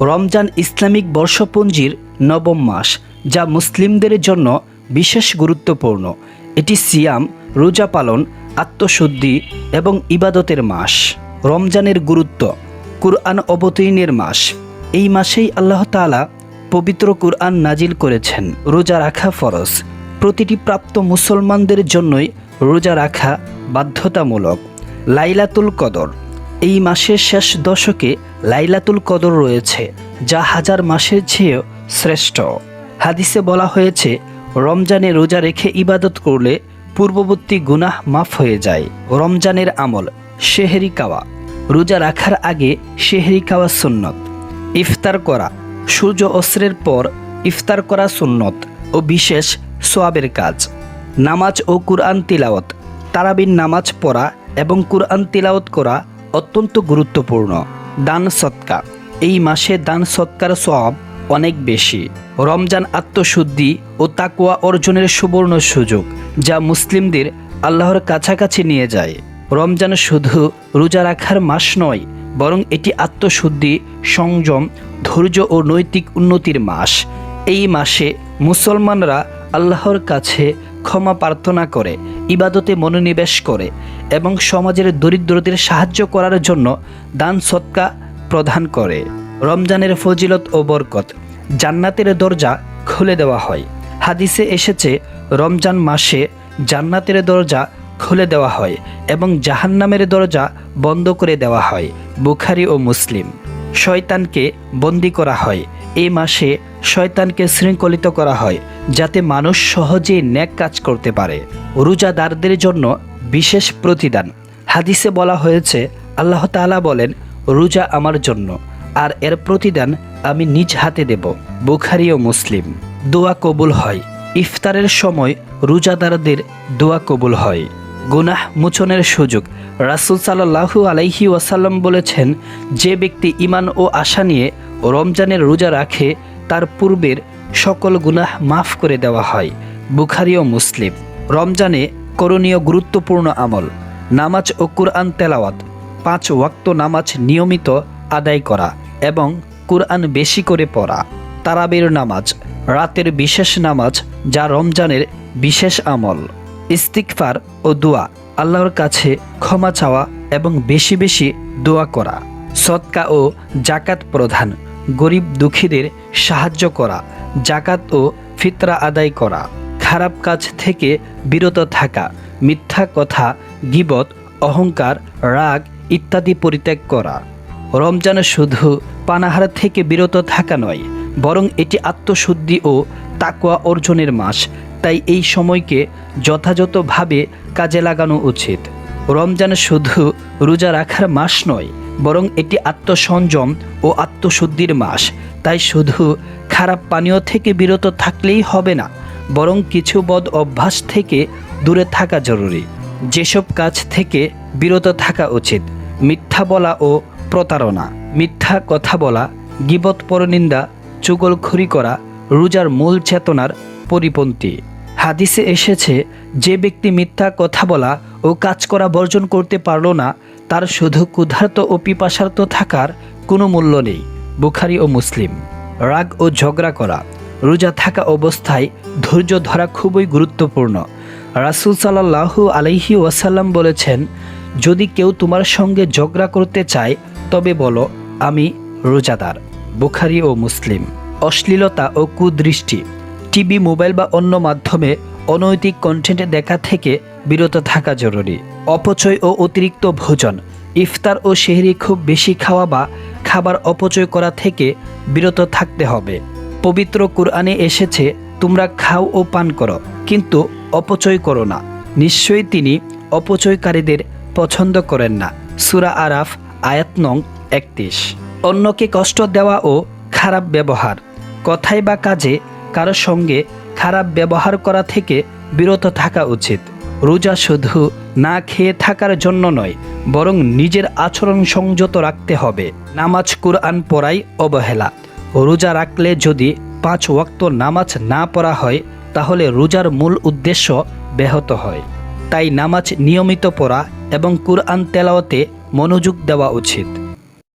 Ramzan Islamic বর্ষপঞ্জির নবম মাস, যা মুসলিমদের জন্য বিশেষ গুরুত্বপূর্ণ। এটি সিয়াম, রোজা পালন, আত্মশুদ্ধি এবং ইবাদতের মাস। রমজানের গুরুত্ব, কুরআন অবতীর্ণের মাস। এই মাসেই আল্লাহ তাআলা পবিত্র কুরআন নাজিল করেছেন। রোজা রাখা ফরজ। প্রতিটি প্রাপ্ত মুসলমানদের জন্যই রোজা রাখা বাধ্যতামূলক। লাইলাতুল কদর। এই মাসের শেষ দশকে লাইলাতুল কদর রয়েছে, যা হাজার মাসের চেয়েও শ্রেষ্ঠ। হাদিসে বলা হয়েছে, রমজানে রোজা রেখে ইবাদত করলে পূর্ববর্তী গুনাহ মাফ হয়ে যায়। রমজানের আমল, শেহরি কাওয়া। রোজা রাখার আগে শেহরি খাওয়া সুন্নত। ইফতার করা, সূর্য অস্ত্রের পর ইফতার করা সুন্নত ও বিশেষ সোয়াবের কাজ। নামাজ ও কুরআন তিলাওয়াত তারাবিন নামাজ পড়া এবং কুরআন তিলাওয়াত করা অত্যন্ত গুরুত্বপূর্ণ। দান সৎকা এই মাসে দান সৎকার সব অনেক বেশি। রমজান আত্মশুদ্ধি ও তাকুয়া অর্জনের সুবর্ণ সুযোগ, যা মুসলিমদের আল্লাহর কাছাকাছি নিয়ে যায়। রমজান শুধু রোজা রাখার মাস নয়, বরং এটি আত্মশুদ্ধি, সংযম, ধৈর্য ও নৈতিক উন্নতির মাস। এই মাসে মুসলমানরা আল্লাহর কাছে ক্ষমা প্রার্থনা করে, ইবাদতে মনোনিবেশ করে। এবং সমাজের দরিদ্রদের সাহায্য করার জন্য দান সৎকা প্রদান করে। রমজানের ফজিলত ও বরকত জান্নাতের দরজা খুলে দেওয়া হয়। হাদিসে এসেছে, রমজান মাসে জান্নাতের দরজা খুলে দেওয়া হয় এবং জাহান্নামের দরজা বন্ধ করে দেওয়া হয়, বুখারি ও মুসলিম। শয়তানকে বন্দি করা হয়। এই মাসে শয়তানকে শৃঙ্খলিত করা হয় যাতে মানুষ সহজেই ন্যাক কাজ করতে পারে। রোজাদারদের জন্য বিশেষ প্রতিদান। হাদিসে বলা হয়েছে, আল্লাহ তাআলা বলেন, রোজা আমার জন্য, আর এর প্রতিদান আমি নিজ হাতে দেব, বুখারি ও মুসলিম। দোয়া কবুল হয়। ইফতারের সময় রোজাদারদের দোয়া কবুল হয়। গুনাহ মোচনের সুযোগ। রাসুল সাল্লাহু আলাইহি ওয়াসাল্লাম বলেছেন, যে ব্যক্তি ইমান ও আশা নিয়ে রমজানের রোজা রাখে, তার পূর্বের সকল গুনাহ মাফ করে দেওয়া হয়। বুখারি ও মুসলিম। রমজানে করণীয় গুরুত্বপূর্ণ আমল, নামাজ ও কুরআন তেলাওয়াত, পাঁচ ওয়াক্ত নামাজ নিয়মিত আদায় করা এবং কুরআন বেশি করে পড়া, তারাবের নামাজ, রাতের বিশেষ নামাজ যা রমজানের বিশেষ আমল ইস্তিকফার ও দোয়া, আল্লাহর কাছে ক্ষমা চাওয়া এবং বেশি বেশি দোয়া করা সৎকা ও জাকাত প্রধান গরিব দুঃখীদের সাহায্য করা জাকাত ও ফিতরা আদায় করা। খারাপ কাজ থেকে বিরত থাকা, মিথ্যা কথা, গিবত, অহংকার, রাগ ইত্যাদি পরিত্যাগ করা। রমজানে শুধু পানাহার থেকে বিরত থাকা নয়, বরং এটি আত্মশুদ্ধি ও তাকওয়া অর্জনের মাস। তাই এই সময়কে যথাযথভাবে কাজে লাগানো উচিত। রমজান শুধু রোজা রাখার মাস নয়, বরং এটি আত্মসংযম ও আত্মশুদ্ধির মাস। তাই শুধু খারাপ পানীয় থেকে বিরত থাকলেই হবে না। বরং কিছু বদ অভ্যাস থেকে দূরে থাকা জরুরি। যেসব কাজ থেকে বিরত থাকা উচিত, মিথ্যা বলা ও প্রতারণা। মিথ্যা কথা বলা, গিবত পরনিন্দা, চুগলখড়ি করা, রোজার মূল চেতনার পরিপন্থী। হাদিসে এসেছে, যে ব্যক্তি মিথ্যা কথা বলা ও কাজ করা বর্জন করতে পারল না, তার শুধু ক্ষুধার্ত ও পিপাসার্ত থাকার কোনো মূল্য নেই। বুখারি ও মুসলিম। রাগ ও ঝগড়া করা, রোজা থাকা অবস্থায় ধৈর্য ধরা খুবই গুরুত্বপূর্ণ। রাসুল সাল্লাহু আলাইহি ওয়াসাল্লাম বলেছেন, যদি কেউ তোমার সঙ্গে ঝগড়া করতে চায়, তবে বলো, আমি রোজাদার। বুখারি ও মুসলিম। অশ্লীলতা ও কুদৃষ্টি। টিভি, মোবাইল বা অন্য মাধ্যমে অনৈতিক কন্টেন্ট দেখা থেকে বিরত থাকা জরুরি। অপচয় ও অতিরিক্ত ভোজন। ইফতার ও সেহরি খুব বেশি খাওয়া বা খাবার অপচয় করা থেকে বিরত থাকতে হবে। পবিত্র কুরআনে এসেছে তোমরা খাও ও পান করো, কিন্তু অপচয় করো না। নিশ্চয়ই তিনি অপচয়কারীদের পছন্দ করেন না। সুরা আরাফ, আয়াত নং একত্রিশ। অন্যকে কষ্ট দেওয়া ও খারাপ ব্যবহার। কথায় বা কাজে কারও সঙ্গে খারাপ ব্যবহার করা থেকে বিরত থাকা উচিত। রোজা শুধু না খেয়ে থাকার জন্য নয়, বরং নিজের আচরণ সংযত রাখতে হবে। নামাজ কুরআন পড়াই অবহেলা। রোজা রাখলে যদি পাঁচ ওয়াক্ত নামাজ না পড়া হয়, তাহলে রোজার মূল উদ্দেশ্য ব্যাহত হয়। তাই নামাজ নিয়মিত পড়া এবং কুরআন তেলাওয়াতে মনোযোগ দেওয়া উচিত।